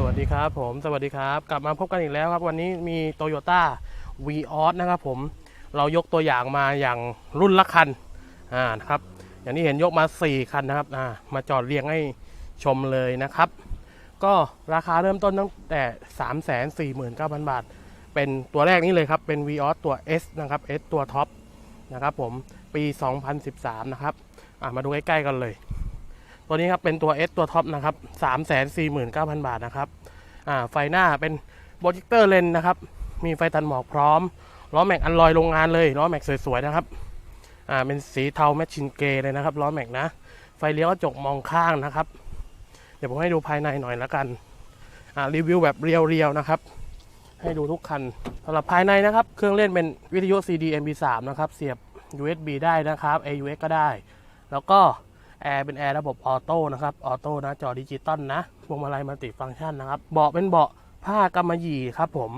สวัสดีครับผมสวัสดีครับ กลับมาพบกันอีกแล้วครับ วันนี้มี Toyota v ีออสนะครับผมเรายกตัวอย่างมาอย่างรุ่นละคันอ่านะครับอย่างที่เห็นยกมา 4 คันนะครับอ่ามาจอดเรียงให้ชมเลยนะครับ ก็ราคาเริ่มต้นตั้งแต่ 3 4 9 0 0 0 บาท เป็นตัวแรกนี้เลยครับ เป็น v ีออสตัว S นะครับ S ตัวท็อปนะครับผมปี 2013 นะครับอ่ามาดูใกล้ๆกันเลย ตัวนี้ครับเป็นตัว S ตัวท็อปนะครับ349,000บาทนะครับอ่าไฟหน้าเป็นโปรเจคเตอร์เลนนะครับ มีไฟตันหมอกพร้อม ล้อแม็กอันลอยโรงงานเลย ล้อแม็กสวยๆนะครับอ่าเป็นสีเทาแมชชินเกย์เลยนะครับ ล้อแม็กนะ ไฟเลี้ยวกระจกมองข้างนะครับ เดี๋ยวผมให้ดูภายในหน่อยละกันอ่ารีวิวแบบเรียวๆนะครับ ให้ดูทุกคันสำหรับภายในนะครับ เครื่องเล่นเป็นวิทยุ CD MP3 นะครับ เสียบ USB ได้นะครับ AUX ก็ได้ แล้วก็ แอร์เป็นแอร์ระบบออโต้นะครับออโต้นะจอดิจิตอลนะพวงมาลัยมัลติฟังก์ชันนะครับเบาะเป็นเบาะผ้ากำมะหยี่ครับผม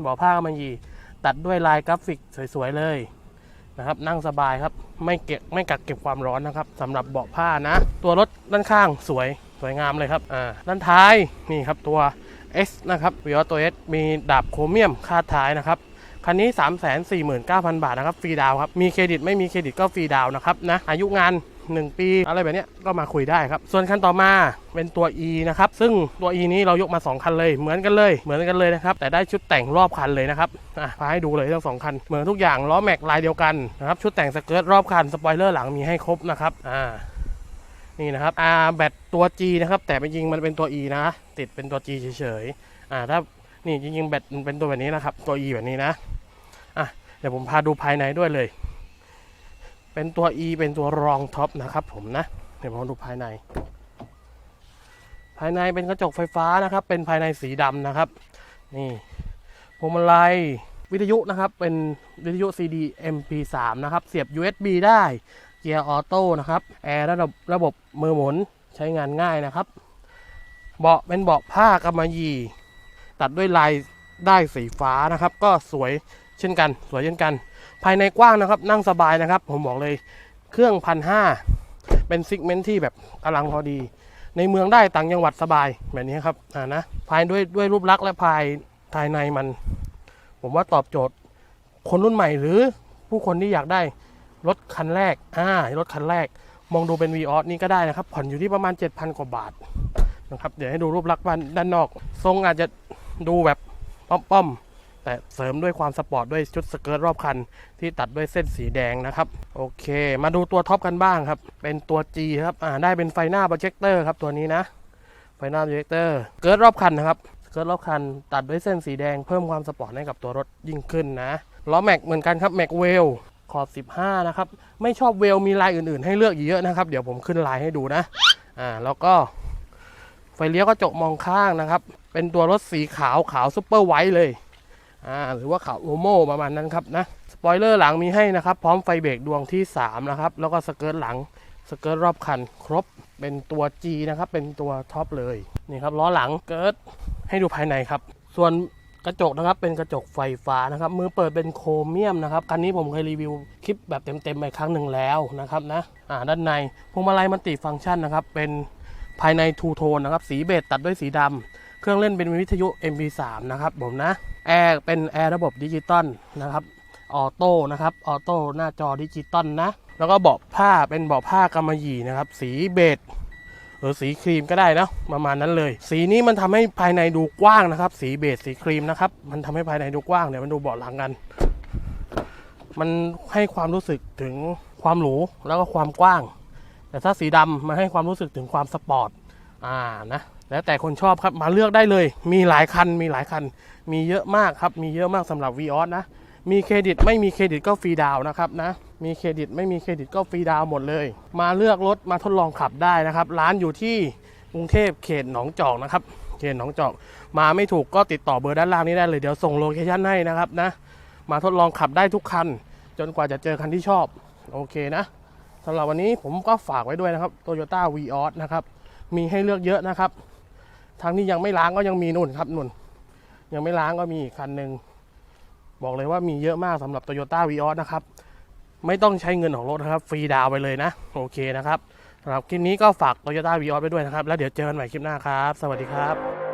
เบาะผ้ากำมะหยี่ ตัดด้วยลายกราฟิกสวยๆเลยนะครับนั่งสบายครับไม่เก็บไม่กักเก็บความร้อนนะครับสำหรับเบาะผ้านะ ตัวรถด้านข้างสวยสวยงามเลยครับอ่าด้านท้ายนี่ครับตัว S นะครับวิออตัว S มีดาบโครเมียมคาดท้ายนะครับคันนี้ 349,000 บาทนะครับฟรีดาวครับมีเครดิตไม่มีเครดิตก็ฟรีดาวนะครับนะอายุงาน 1 ปี อะไรแบบนี้ก็มาคุยได้ครับ ส่วนคันต่อมาเป็นตัว E นะครับ ซึ่งตัว E นี้เรายกมา 2 คันเลย เหมือนกันเลย เหมือนกันเลยนะครับ แต่ได้ชุดแต่งรอบคันเลยนะครับอะพาให้ดูเลยทั้งสองคัน เหมือนทุกอย่างล้อแม็กลายเดียวกันนะครับ ชุดแต่งสเกิร์ตรอบคัน สปอยเลอร์หลังมีให้ครบนะครับ อ่า นี่นะครับอ่าแบตตัว G นะครับ แต่จริงๆมันเป็นตัว E นะ ติดเป็นตัว G เฉยๆ อ่า ถ้า นี่จริงๆแบตมันเป็นตัวแบบนี้นะครับ ตัว E แบบนี้นะ อะ เดี๋ยวผมพาดูภายในด้วยเลย เป็นตัว E เป็นตัวรองท็อปนะครับผมนะเดี๋ยวผมดูภายใน ภายในเป็นกระจกไฟฟ้านะครับ เป็นภายในสีดำนะครับ นี่พวงมาลัยวิทยุนะครับ เป็นวิทยุ CD MP3 นะครับ เสียบ USB ได้ เกียร์ออโต้นะครับ แอร์ระบบระบบมือหมุนใช้งานง่ายนะครับ เบาะเป็นเบาะผ้ากำมะหยี่ ตัดด้วยลายได้สีฟ้านะครับ ก็สวย เช่นกัน สวยเช่นกัน ภายในกว้างนะครับ นั่งสบายนะครับ ผมบอกเลยเครื่องพันห้าเป็นซิกเมนต์ที่แบบกำลังพอดี ในเมืองได้ต่างจังหวัดสบายแบบนี้ครับอ่านะภายด้วยด้วยรูปลักษณ์และภายภายในมัน ผมว่าตอบโจทย์ คนรุ่นใหม่หรือผู้คนที่อยากได้รถคันแรกอ่ารถคันแรก มองดูเป็น v ีออสนี่ก็ได้นะครับ ผ่อนอยู่ที่ประมาณ 7,000 กว่าบาทนะครับ เดี๋ยวให้ดูรูปลักษณ์ด้านนอก ทรงอาจจะดูแบบป้อมๆ แต่เสริมด้วยความสปอร์ตด้วยชุดสเกิร์ตรอบคัน ที่ตัดด้วยเส้นสีแดงนะครับ โอเค มาดูตัวท็อปกันบ้างครับ เป็นตัว G ครับอ่าได้เป็นไฟหน้าโปรเจคเตอร์ครับตัวนี้นะไฟหน้าโปรเจคเตอร์เกิร์ตรอบคันนะครับเกิร์ตรอบคัน ตัดด้วยเส้นสีแดงเพิ่มความสปอร์ตให้กับตัวรถยิ่งขึ้นนะล้อแม็กเหมือนกันครับแม็กเวลขอบ 15 นะครับ ไม่ชอบเวลมีลายอื่นๆ ให้เลือกเยอะนะครับ เดี๋ยวผมขึ้นลายให้ดูนะ อ่า แล้วก็ไฟเลี้ยวกระจกมองข้างนะครับ เป็นตัวรถสีขาวขาวซุปเปอร์ไวท์เลย หรือว่าขาวโอโมประมาณนั้นครับนะสปอยเลอร์หลังมีให้นะครับ พร้อมไฟเบรกดวงที่ 3 นะครับ แล้วก็สเกิร์ตหลังสเกิร์ตรอบคันครบเป็นตัว G นะครับ เป็นตัวท็อปเลยนี่ครับล้อหลังเกิร์ตให้ดูภายในครับ ส่วนกระจกนะครับเป็นกระจกไฟฟ้านะครับ มือเปิดเป็นโครเมียมนะครับคันนี้ผมเคยรีวิวคลิปแบบเต็มๆไปครั้งหนึ่งแล้วนะครับนะอ่าด้านในพวงมาลัยมันติฟังก์ชันนะครับ เป็นภายในทูโทนนะครับ สีเบจตัดด้วยสีดำ เครื่องเล่นเป็นวิทยุ MP3 นะครับผมนะแอร์เป็นแอร์ระบบดิจิตอลนะครับออโต้นะครับออโต้หน้าจอดิจิตอลนะแล้วก็เบาะผ้าเป็นเบาะผ้ากำมะหยี่นะครับ สีเบจหรือสีครีมก็ได้นะประมาณนั้นเลย สีนี้มันทำให้ภายในดูกว้างนะครับ สีเบจสีครีมนะครับ มันทำให้ภายในดูกว้างเดี๋ยวมันดูเบาะหลังกัน มันให้ความรู้สึกถึงความหรูแล้วก็ความกว้าง แต่ถ้าสีดำมันให้ความรู้สึกถึงความสปอร์ตอ่านะ แล้วแต่คนชอบครับมาเลือกได้เลย มีหลายคันมีหลายคัน มีเยอะมากครับ มีเยอะมากสำหรับ v ีออสนะ มีเครดิตไม่มีเครดิตก็ฟรีดาวนะครับนะ มีเครดิตไม่มีเครดิตก็ฟรีดาวหมดเลย มาเลือกรถมาทดลองขับได้นะครับ ร้านอยู่ที่กรุงเทพเขตหนองจอกนะครับเขตหนองจอก มาไม่ถูกก็ติดต่อเบอร์ด้านล่างนี้ได้เลยเดี๋ยวส่งโลเคชั่นให้นะครับนะ มาทดลองขับได้ทุกคัน จนกว่าจะเจอคันที่ชอบ โอเคนะสำหรับวันนี้ผมก็ฝากไว้ด้วยนะครับ Toyota v ีออสนะครับมีให้เลือกเยอะนะครับ ทางนี้ยังไม่ล้างก็ยังมีนุ่นครับนุ่น ยังไม่ล้างก็มีอีกคันหนึ่งบอกเลยว่ามีเยอะมากสำหรับ Toyota v ีออสนะครับ ไม่ต้องใช้เงินของรถนะครับ ฟรีดาวไปเลยนะ โอเคนะครับสำหรับคลิปนี้ก็ฝาก Toyota v ีออสไปด้วยนะครับ แล้วเดี๋ยวเจอกันใหม่คลิปหน้าครับ สวัสดีครับ